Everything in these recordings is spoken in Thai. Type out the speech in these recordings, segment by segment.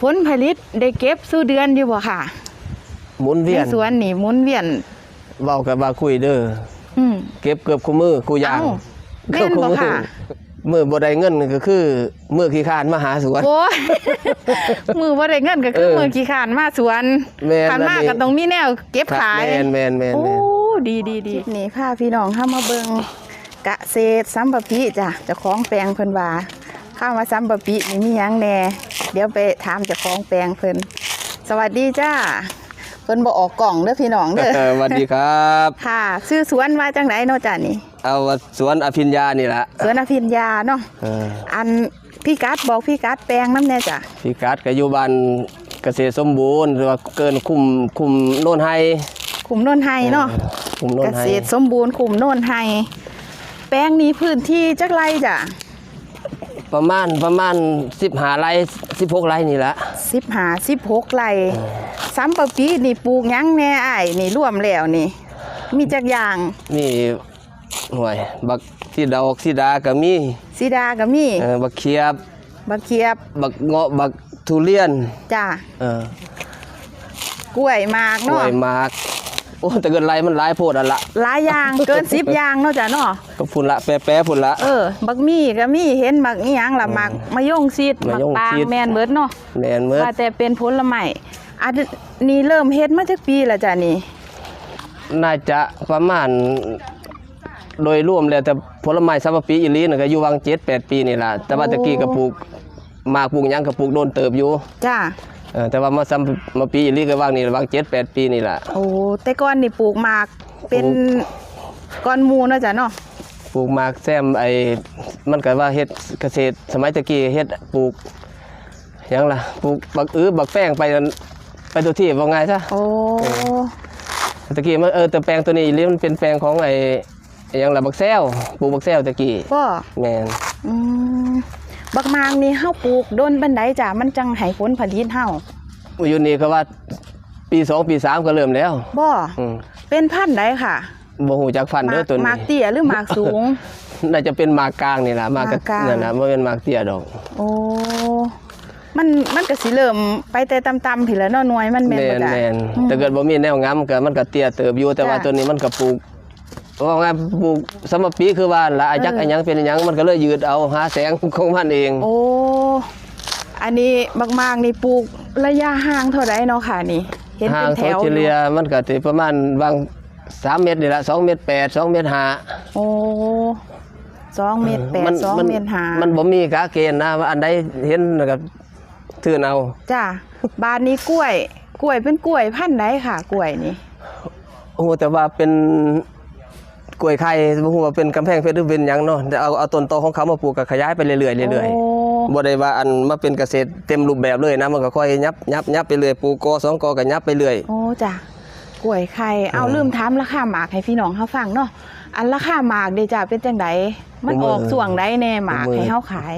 ผลผลิตได้เก็บสู่เดือนอยู่บ่ค่ะหมุนเวียในนสวนนี่หมุนเวียน เว้ากับว่าคุยเด้ออืม เก็บเกือบคู่มือคู่ยางเอ้าแม่นบ่ค่ะ มือบ่ได้เงินก็คือมือขี้คร้านมาหาสวน โอ้ย มือบ่ได้เงินก็คือเออมือขี้ขานมาสวนแม่นขันมากอันนี้ก็ต้องมีแนวเก็บขาย แม่นแม่นแม่นโอ้ แม่น ดีดีดีนี่พาพี่น้องเข้ามาเบิงกะเศษสัมปะจ้ะเจ้าของแปลงเพิ่นว่าเข้ามาสัมปะปินี่มีหยังแหน่ เดี๋ยวไปถามเจ้าของแปลงเพิ่นสวัสดีจ้าเพิ่นบ่ออกกล่องเด้อพี่น้องเด้อเออสวัสดีครับค่ะชื่อสวนว่าจังไดเนาะจ้ะนี่เอาว่าสวนอภิญญานี่ล่ะสวนอภิญญาเนาะเอออันพี่กัดบอกพี่กัดแปลงน้ำแน่จ้ะพี่กัดก็อยู่บ้านเกษตรสมบูรณ์หรือว่าเกินคุมคุมโน่นให้ขุมโนนไฮเนาะคุมโน่เกนให้ษตรสมบูรณ์ขุมโนนไฮแปลงนี้พื้นที่จักไรจ้ะ ประมาณประมาณ15ไร่16ไร่นี่ละสิบหาสิบหกไรซ้ำปะปีนี่ปลูกหยังแน่อ้ายนี่รวมแล้วนี่ มีจักอย่างมีหน่วยบักที่ดอกที่ดาก็มีสีดาก็มีเออบักเขียบ บักเขียบ บักเงาะบักทุเรียนจ้าเออกล้วยหมากกล้เนาะวยหมาก โอ้แต่เกินไรมันหลายโพดอันละหลายอย่างเกินสิบอย่างเนาะจ้ะเนาะก็พุ่นละแปะๆพุ่นละ เออ บักมี่ก็มีเห็นบักอีหยังล่ะหมักมะยงชิดหมะมักยงปางชิดแมนเบิดเนาะแม่นเมิดว่าแต่เป็นผลไม้อันนี้เริ่มเฮ็ดมาจากปีละจ้ะนี่น่าจะประมาณ โดยรวมแล้วแต่ผลไม้ซัมปีอีหลีน่ะก็อยู่วัง7 8ปีนี่ล่ะแต่ว่าตะกี้ก็ปลูกหมากปลูกหยังก็ปลูกโดนเติบอยู่จ้า เออแต่ว่ามาซัมมาปีอีหลีก็วางนี่วาง7 8ปีนี่ล่ะโอ้แต่ก่อนนี่ปลูกหมากเป็นปลูก้อนหมูเนาะจ้ะเนาะปลูกหมากแซมไอ้มันก็ว่าเฮ็ดเกษตร สมัยตะกี้เฮ็ดปลูกหยังล่ะปลูกบักอื้อบักแป้งไปนั่นไปตัวที่ว่าไงซะ โอ้ตะกี้มันเออแต่แปลงตัวนี้อีหลีมันเป็นแปลงของไอ้ไอ้หยังล่ะบักแซวปลูกบักแซวตะกี้ก็แม่นอืม บักมางนี่เฮาปลูกโดนบันไดจ้ะมันจังให้ผลผลิตเฮาอยู่นี่ก็ว่าปีสองปีสามก็เริ่มแล้วบ่อืมเป็นพันธุ์ใดค่ะบ่ฮู้จักฟันหเด้มาอกตัวหนี้ มากเตี้ยหรือหมากสูง น่าจะเป็นหมากกลางนี่ล่ะหมากกะหมากกลาง นั่นน่ะบ่แม่นหมากเตี้ยดอกโอ้มันมันก็สิเริ่มไปแต่ต่ำๆพี่แหล้วเนาะหน่วยมันแม่นแม่บ่นจ้ะ แม่นอืมแต่เกิดบ่มีแนวงามก็มันก็เตี้ยเติบอยู่แต่ว่าจ้ะ ตัวนี้มันก็ปลูก ว่าไงปลูกสมปีคือว่าละอาจักเอออันหยังเป็นอันหยังมันก็เลยยืดเอาหาแสงของมันเอง โอ้ อันนี้บักมางนี่ปลูกระยะห่างเท่าใดเนาะค่ะนี่ เห็นห่าเป็งนแถเขาวเฉลี่ยมันก็สิประมาณบาง3เมตรนี่ละ2เมตร8 2เมตร5โอ้สองเมตรแปดสองเมตรห้ามันบ่มีกาเกณฑ์นะว่าอันใดเห็นแล้วก็ถือเอาจ้าบานนี้กล้วย กล้วยเป็นกล้วยพันธุ์ใดค่ะ กล้วยนี่โอ้แต่ว่าเป็น กล้วยไข่บ่ฮู้ว่าเป็นกำแพงเพชรหรือเป็นหยังเนาะแต่เอาเอาต้นตอของเขามาปลูกก็ขยายไปเรื่อยๆเรื่อยโอ้ๆบ่ได้ว่าอันมาเป็นเกษตรเต็มรูปแบบเลยนะมันก็ค่อยยับยับยับไปเรื่อยปลูกกอสองกอก็ยับไปเรื่อย โอ้จ้ะกล้วยไข่เอาเออลืมถามราคาหมากให้พี่น้องเขาฟังเนาะอันราคาหมากเดจ้าเป็นจังไดมันผมอว่าอกส่วงใดแน่หมากผมว่าให้เฮาขาย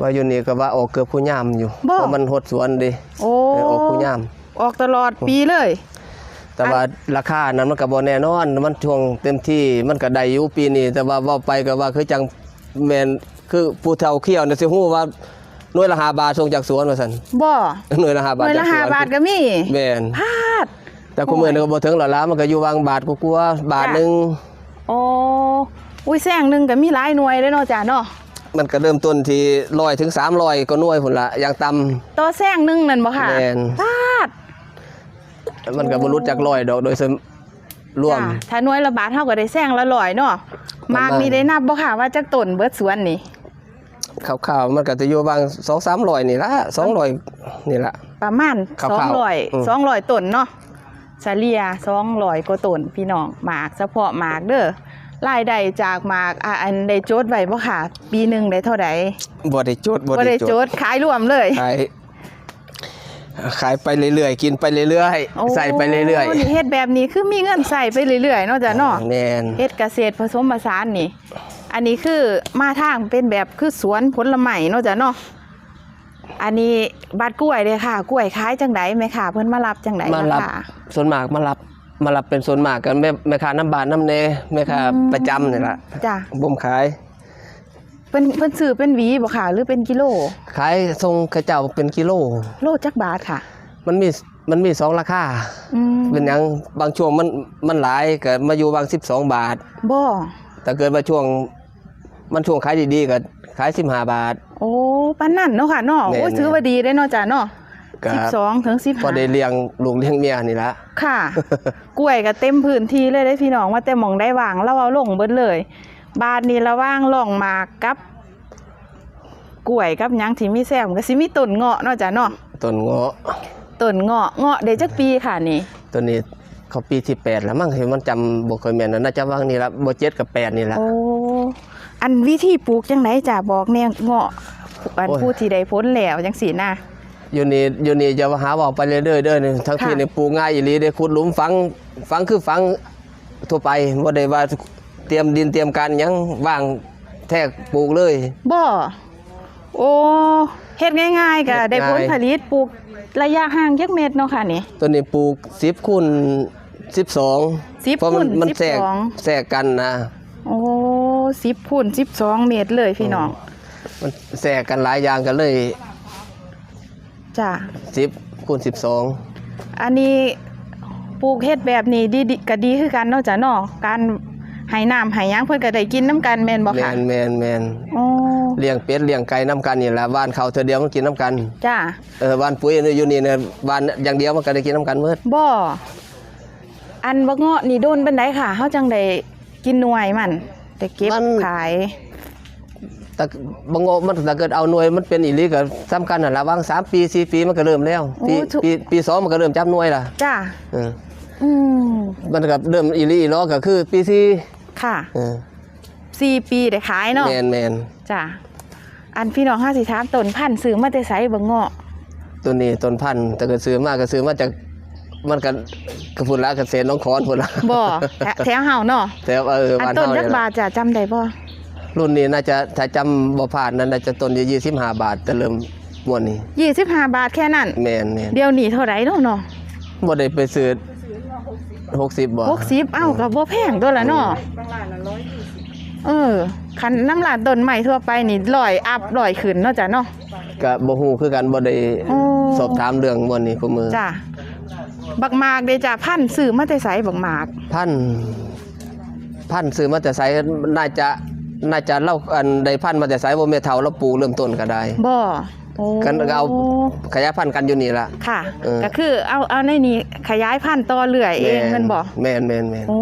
ว่าอยู่นี่ก็ว่าออกเกือบผู้ยามอยู่บ่ เพราะมันหดสวนดิโอ้เออออกผู้ยาม ออกตลอดปีเลย แต่ว่าราคานั้นมันก็บ่แน่นอน มันช่วงเต็มที่มันก็ได้อยู่ปีนี้แต่ว่าเว้าไปก็ว่าคือจังแม่นคือผู้เฒ่าเขี้ยวน่ะสิฮู้ว่าหน่วยละ5บาทส่งจากสวนว่าซั่นบ่หน่วยละ5หบาทน่วยจาละกสห้าวนบาทก็มีแม่นพาดแต่คู่มือนี่ก็บ่ถึงหรอกละมันก็อยู่วางบาทกลัวาๆบาทหนึงโอ้อุ้ยแซงหนึงก็มีหลายหน่วยเลยเนาะจ้ะเนาะมันก็เริ่มต้นที่100ถึง300ก็หน่วยพุ่นละอย่างต่ำต่อแซงหนึงนั่นบ่ค่ะแม่นพาด มันก็บ่รู้จักร้อยดอกโดยส่วนรวม จ้ะถ้าหน่วยละบาทเท่ากับได้แซงละร้อยเนาะประมามากณมีได้นับบ่ค่ะว่าจักต้นเบิดสวนนี่ ข่าวๆมันก็จะอยู่บาง2 300นี่ละ200นี่ละ ประมาณคร่าวๆสองร้อยอืม สองร้อยต้นเนาะเฉลี่ยสองร้อยกว่าต้นพี่น้องหมากเฉพาะหมากเด้อรายได้จากหมากอะอันได้โจทย์ไว้บ่ค่ะ ปีหนึงได้เท่าใดบ่ได้จดบ่บ่ได้ได้จโจดทย์ขายรวมเลย ขาย ขายไปเรื่อยๆ กินไปเรื่อยโอ้ๆใส่ไปเรื่อยนี่เฮ็ดแบบนี้คือมีเงินใส่ไปเรื่อยๆเนาะจ้ะเนาะแม่นเฮ็ดเกษตรผสมผสานนี่ อันนี้คือมาทางเป็นแบบคือสวนผลไม้เนาะจ้ะเนาะอันนี้บัดกล้วยเลยค่ะ กล้วยขายจังไดแม่ค่ะ เพิ่นมารับจังไดมารับล่ะค่ะส่วนมากมารับมารับเป็นส่วนมากกันแม่แม่ค้าน้ำบานน้ำเนแม่ค้าอืมประจำนี่ล่ะจ้ะบ่มขาย เป็นเพิ่นซื้อเป็นหวีบ่ค่ะหรือเป็นกิโล ขายทรงกระเจ้าเป็นกิโล โลจักบาทค่ะ มันมีมันมีสองราคาอืมเป็นหยังบางช่วงมันมันหลายเกิดมาอยู่บาง12บาท บ่แต่เกิดมาช่วง มันช่วงขายดีๆก็ขาย15บาท โอ้ปานนั่นเนาะค่ะเนาะแม่น โอ้ยถือว่าดีได้เนาะจ้ะเนาะก็12ถึงพอได้15เลี้ยงลูกเลี้ยงเมียนี่ละ ค่ะ กล้วยก็เต็มพื้นที่เลยได้พี่น้องว่าแต่หมองได้วางแล้วเอาลงเบิดเลย บานนี้ระว่างล่องหมากกับกล้วยกับหยังที่มีแซ่บก็สิมีต้นเงาะเนาะจ้ะเนาะต้นเงาะต้นเงาะเงาะได้จักปีค่ะนี่ ตัวนี้เขาปีที่แปดแล้วมั้งเห็นมันจำบ่เคยแม่นนะน่าจะว่างนี่ละบ่เจ็ดกับแปดนี่ละ โอ้ อันวิธีปลูกจังไดจ้ะบอกแนวเงาะอันโอ้ย ผู้ที่ได้พ้นแล้วจังสีน่ะ อยู่นี่อยู่นี่จะหาเว่าไปเรื่อยๆเด้อนี่ทั้งค่ะ ที่นี่ปลูกง่ายอีหลีได้ขุดหลุมฝังฝังคือฝังทั่วไปบ่ได้ว่า เตรียมดินเตรียมการหยังว่างแทกปลูกเลย บ่โอ้เฮ็ดง่ายๆก็เฮ็ดง่าย ได้ผลผลิตปลูกระยะห่างจักเม็ดเนาะค่ะนี่ ตัวนี้ปลูก10คูณ12 10เพราะมันคูณมันแทรก12 แทรกกันนะ โอ้สิบคูณสิบสองเมตรเลยพี่น้องมันแทรกกันหลายอย่างกันเลย จ้ะ10คูณ12อันนี้ปลูกเฮ็ดแบบนี้ดีดีก็ดีคือกันเนาะจ้ะเนาะการ ให้น้ำให้หยังเพิ่นก็ได้กินน้ำกันแม่นบ่แมค่ะนแมนแมนโอ้เลี้ยงเป็ดเลี้ยงไก่น้ำกันนี่แหละบ้านเขาเธอเดียวมันกินน้ำกันจ้ะเออบ้านปุ๋ยนี่อยู่นี่เนี่ยบ้านอย่างเดียวมันก็ได้กินน้ำกันเมื่อบ่อันบักเงาะนี่โดนปานใดค่ะเฮาจังได้กินหน่วยมันได้เก็บขาย แต่บางโงมันถ้าเกิดเอาหน่วยมันเป็นอีหลีก็สำคัญน่ะละวางสามปีสี่ปีมันก็เริ่มแล้วปีปีปีสองมันก็เริ่มจับหน่วยล่ะจ้ะเออ อืมมันก็เริ่มอีหลีอีล้อก็คือปีสี่ค่ะเออสี่ปีได้ขายเนาะแมนแมนจ้ะอันพี่น้องห้าสิถามต้นพันธุ์ซื้อมาแต่ไสบักเงาะตัวนี้ต้นพันธุ์แต่ก็ซื้อมาก็ซื้อมาจากมันก็กระพุ่นละเกษตรน้องขอนพุ่นละบ่แถแถวเฮาเนาะแต่ว่าเอออันบ้านต้นเฮาจัเนี่กยบาล่ะทจะจำได้บ่รุ่นนี้น่าจะถ้าจำบ่ผ่านนั้นน่าจะต้นยี่สิบห้าบาทแต่เริ่มมวนนี้ยี่สิบห้าบาทแค่นั้น แมนแมนเดี๋ยวนี้เท่าไหร่เนาะเนาะบ่ได้ไปซื้อ หกสิบบ่หกสิบเอ้ากับบ่แพงตัวละเนาะเออคันน้ำลาดต้นใหม่ทั่วไปนี่ลอยอัพลอยขึ้นเนาะจ้ะเนาะก็บ่ฮู้คือกันบ่ได้โอ้สอบถามเรื่องมวนนี้คุมือจ้ะบักหมากเด้จ้ะพันธุ์ซื้อมาแต่ไสบักหมาก พันพันซื้อมาแต่ไสน่าจะน่าจะเล่าอันใดพันมาแต่ไสบ่แม่เฒ่าเราปลูกเริ่มต้นก็ได้บ่ โอ้กันก็เอาขยายพันธุ์กันอยู่นี่ล่ะค่ะ เออก็คือเอาเอาในนี้ขยายพันธุ์ต่อเรื่อยเองแมันบ่แม่นแม่นแม่นโอ้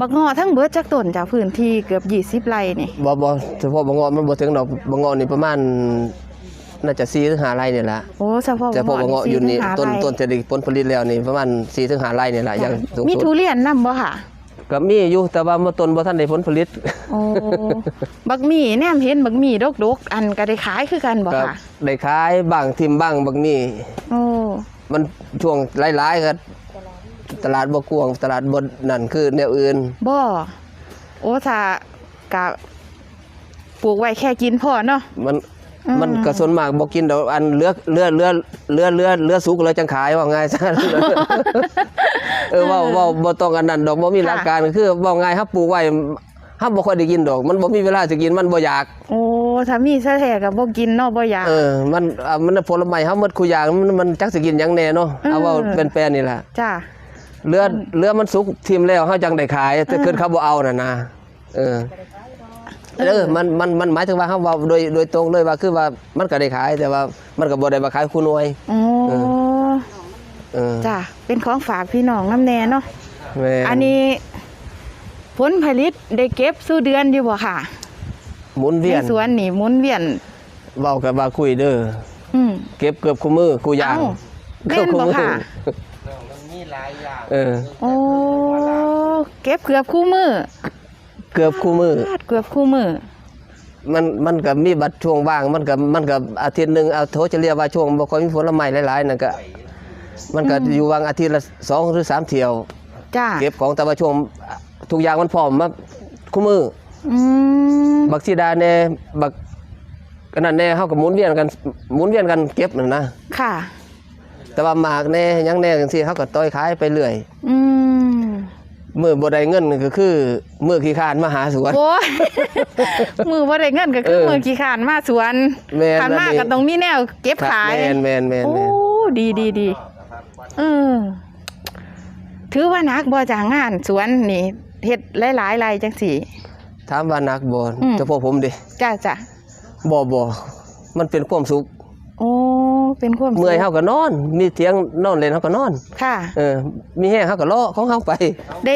บักเงาะทั้งเบิดจักต้นจากพื้นที่เกือบ20ไร่นี่บ่บ่เฉพาะบางงอมันบ่ถึงดอกบางงอนี่ประมาณน่าจะ4ถึง5ไร่นี่ล่ะโอ้เฉพาะแต่พวกบางงออยู่นี่สี่ถึงห้าต้นไร่ต้นจะได้ผลผลิตแล้วนี่ประมาณ4ถึง5ไร่นี่ล่ะอย่างสูงมีสุทุดเรียนนำบ่ค่ะ ก็มีอยู่แต่ว่าเมื่อต้นบ่ทันได้ผลผลิตโอ้บักหมี่แนมเห็นบักหมี่ดกๆ อันก็ได้ขายคือกันบ่ก็ค่ะได้ขายบ้างทิมบ้างบางนี่โอ้มันช่วงหลายๆก็ตลาดบ่กวางตลาดบ่นั่นคือแนวอื่น บ่โอ้ถ้ากะปลูกไว้แค่กินพอเนาะมันอื มมันก็ส่วนมากบ่กินดอกอันเลือเลือเลือเลือเลือเลือสุกเลยจังขายว่าง่ายซะเออเว่าเว่าบ่ต้องอันนั้นดอกบ่มีหลักการคือเว้าง่ายครับปลูกไว้ห้ามบ่ค่อยได้กินดอก มันบ่มีเวลาจะกินมันบ่อยาก โอ้ถ้ามีซะแท้ก็บ่กินเนาะบ่อยากเออมันอะมันผลไม้เฮาหมดคุอย่างมันมันจักสิกินหยังแน่เนาะเอาเว่าเออเป็นแปลนนี่ล่ะจ้าเลือเลือมันสุกทิมแล้วเฮาจังได้ขายแต่เกิดเขาบ่เอาน่ะนะเออ เออมันมันมันหมายถึงว่าเขาเว่าโดยโดยตรงเลยว่าคือว่ามันก็ได้ขายแต่ว่ามันก็บ่ได้มาขายคู่หน่วยโอ้เอเออจ้าเป็นของฝากพี่น้องน้ำแน่เนาะแม่อันนี้ผลผลิตได้เก็บสู่เดือนอยู่บ่ค่ะ หมุนในเวียนสวนนี่หมุนเวียนเว้ากับว่าคุยเด้ออืมเก็บเกือบคู่มือคู่อย่างเอ้าแม่นบ่ค่ะเออโอ้เก็บเกือบคู่มือ เกือบคู่มือพลาดเกือบคู่มือ มันมันก็มีบัตรช่วงว่าง มันก็มันก็อาทิตย์หนึงเอาโทจะเรียกว่าช่วงบ่ค่อยมีผลไม้หลายๆนั่นก็มันก็อยู่วางอาทิตย์ละสองหรือสามเที่ยวจ้าเก็บของแต่ว่าช่วงทุกอย่างมันพร้อมมาคู่มืออืมบักซีดาแน่บักอันนั้นแน่เฮาก็หมุนเวียนกันหมุนเวียนกันเก็บนั่นนะค่ะ แต่ว่าหมากแน่หยังแน่จังซี่เฮาก็ต้อยขายไปเรื่อย อื มมือบ่ได้เงินก็คือมือขี้คร้านมาหาสวน โอ้ย มือบ่ได้เงินก็คือเออมือขี้ขานมาสวนแม่นขันมากอันนี้ ก็ต้องมีแนวเก็บขายแมนแมนแมนโอ้แมนดีดีดีเออถือว่านักบ่จ้างงานสวนนี่เฮ็ดหลายๆรายจังสี่ ถามว่านักบ่อืม เฉพาะผมดิจ้าจ้ะบ่บ่มันเป็นความสุข โอ้ เป็นความสุขเมื่อยเฮาก็นอน มีเตียงนอนเล่นเฮาก็นอน ค่ะ เออ มีแห้งเฮาก็เลาะของเฮาไปได้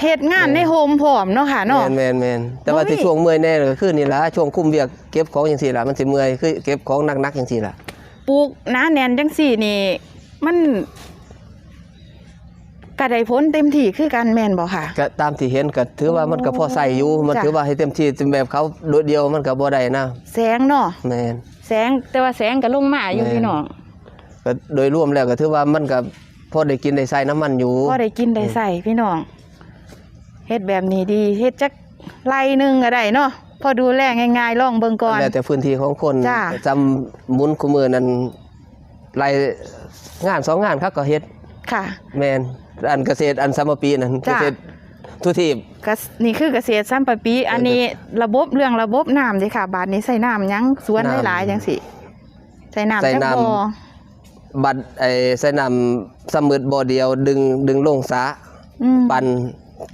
เฮ็ดงานในโฮมพร้อมเนาะค่ะแมเนาะนแมนแมนแต่ว่าบ่มีที่ช่วงเมื่อยแน่ก็คือนี่ล่ะช่วงคุมเวียกเก็บของจังซี่ล่ะมันสิเมื่อยคือเก็บของหนักๆจังซี่ล่ะปลูกหน้าแน่นจังสี่นี่มันก็ได้ผลเต็มที่คือกันแม่นบ่ค่ะก็ตามที่เห็นก็ถือว่ามันก็พอใส่อยู่ มันจ้ะถือว่าให้เต็มที่แบบเขาโดดเดียวมันก็บ่ได้นะ แสงเนาะแมน แสงแต่ว่าแสงก็ลงมาอยู่แม่นพี่น้องก็โดยรวมแล้วก็ถือว่ามันก็พอได้กินได้ใส่น้ำมันอยู่พอได้กินได้ใส่พี่น้องเฮ็ดแบบนี้ดีเฮ็ดจักไร่หนึงก็ได้เนาะพอดูแลง่ายๆลองเบิ่งก่อนแล้วแต่พื้นที่ของคนจ้ะจำหมุนคุมือนั้นไล่งานสองงานเขาก็เฮ็ดค่ะ แมนอันเกษตรอันสามปีนั้นเกจ้ะษตร ทุกทีบก็นี่คือเกษตรซ้ำปะปี อันนี้ระบบเรื่องระบบน้ำเด้ค่ะ บาดนี้ใส่น้ำหยังสวนน้ำหลายๆจังสิใส่น้ำใส่จักน้ำ บ่บัดไอ้ใส่น้ำสมืดบ่อเดียว ดึงดึงลงสาอืมปัน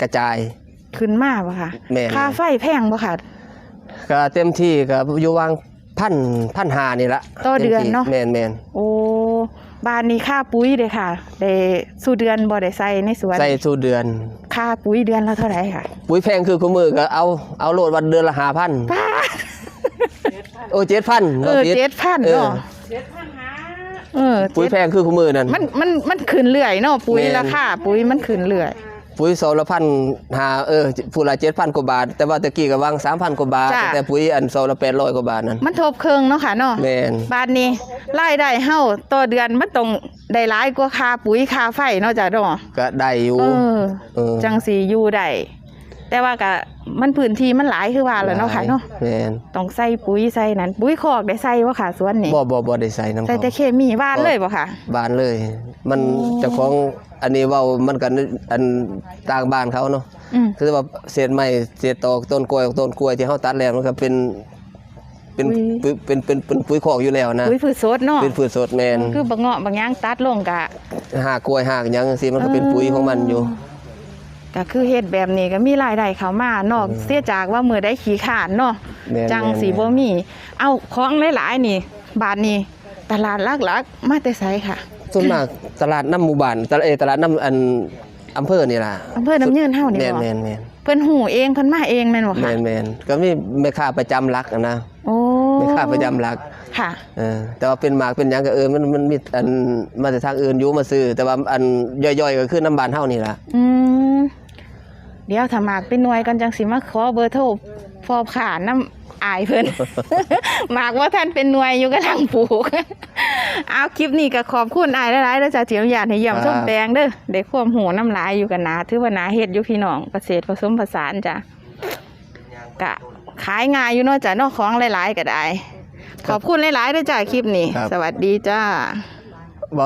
กระจาย ขึ้นมาบ่ค่ะ แม่น ค่าไฟแพงบ่ค่ะ ก็เต็มที่ก็อยู่วางพันพันหานี่ละต่อเดือนเนาะ แมนแมนโอ้ บานนี้ค่าปุ๋ยเด้ค่ะได้สู่เดือนบ่ได้ใส่ในสวนใส่สู่เดือน ค่าปุ๋ยเดือนละเท่าไหร่ค่ะ ปุ๋ยแพงคือคุมือก็เอาเอาโลดวันเดือนละหาพันป้าโอ้เจ็ดพันเออเจ็ดพันเนาะเออปุ๋ยเจ็ดแพงคือคุมือนั่นมันมันมันขึ้นเรื่อยเนาะปุ๋ยแม่นราคาปุ๋ยมันขึ้นเรื่อย ปุ๋ยโซลพันหาเออผู้ละเจ็ดพันกว่าบาท แต่ว่าตะกี้ก็วางสามพันกว่าบาท จ้ะ แต่ปุ๋ยอันโซละแปดร้อยกว่าบาทนั่นมันทบเครื่องเนาะค่ะเนาะแมนบาทนี้รายได้เฮาต่อเดือนมันต้องได้หลายกว่าค่าปุ๋ยค่าไฟเนาะจ้ะเนาะก็ได้อยู่เออ เออจังสีอยู่ได้ แต่ว่าก็มันพื้นที่มันหลายคือว่าแหล้วเนาะค่ะเนาะแมนต้องใส่ปุ๋ยใส่นั้น ปุ๋ยคอกได้ใส่บ่ค่ะสวนนี่บ่บ่บ่ได้ใส่น้ำใส่เขาแต่เคมีหว่านเลยบ่ค่ะ บานเลย มันโอ้เจ้าของอันนี้เว้ามันกันอันต่างบ้านเขาเนาะอืม คือว่าเศษไม้เศษตอกต้นกล้วยต้นกล้วยที่เขาตัดแล้วมันก็เป็นเป็นปุ๋ยเป็นเป็นเป็นปุ๋ยคอกอยู่แล้วนะ ปุ๋ยพืชสดเนาะเป็นพืชสดแมนคือบางเงาะบางหยางตัดลงกะ หากกล้วยหากหยังสิมันก็เป็นปุ๋ยของมันอยู่ ก็คือเฮ็ดแบบนี้ก็มีรายได้เข้ามานอกเสียจากว่ามือได้ขี้ขานเนาะแม่นจังสีแม่บ่นมี เอาของหลายๆนี่ บาทนี้ ตลาดหลักๆมาแต่ไสค่ะส่วนมากตลาดน้ำหมู่บ้านตลาดเอยตลาดน้ำอันอำเภอนี่ล่ะอำเภอน้ำยืนเฮานี่แมนบ่แมนแมนเพิ่นหูเองเพิ่นมาเองแม่นบ่แมค่ะนแมนก็มีแม่ค้าประจำรักอะนะโอ้แม่ค้าประจำรักค่ะ เออแต่ว่าเป็นหมากเป็นหยังก็เออมันมันมีอันมาจากทางอื่นอยู่มาซื้อแต่ว่าอันย่อยๆก็คือน้ำบานเฮานี่ล่ะอืม เดี๋ยวถ้าหมากเป็นหน่วยกันจังสิมาขอเบอร์โทรฟอบขานน้ำอายเพิ่น หมากว่าท่านเป็นหน่วยอยู่กำลังปลูก เอาคลิปนี้ก็ขอบคุณอายหลายๆเด้อจ้าที่อนุญาตให้เยี่ยมชมแปลงเด้อได้ความหูน้ำลายอยู่กันนาถือว่านาเฮ็ดอยู่พี่น้องเกษตรผสมผสานจ้ะกะขายง่ายอยู่เนาะจ้ะเนอกของหลายๆก็ได้ ขอบคุณหลายๆเด้อจ้าคลิปนี้ ครับ สวัสดีจ้าบ่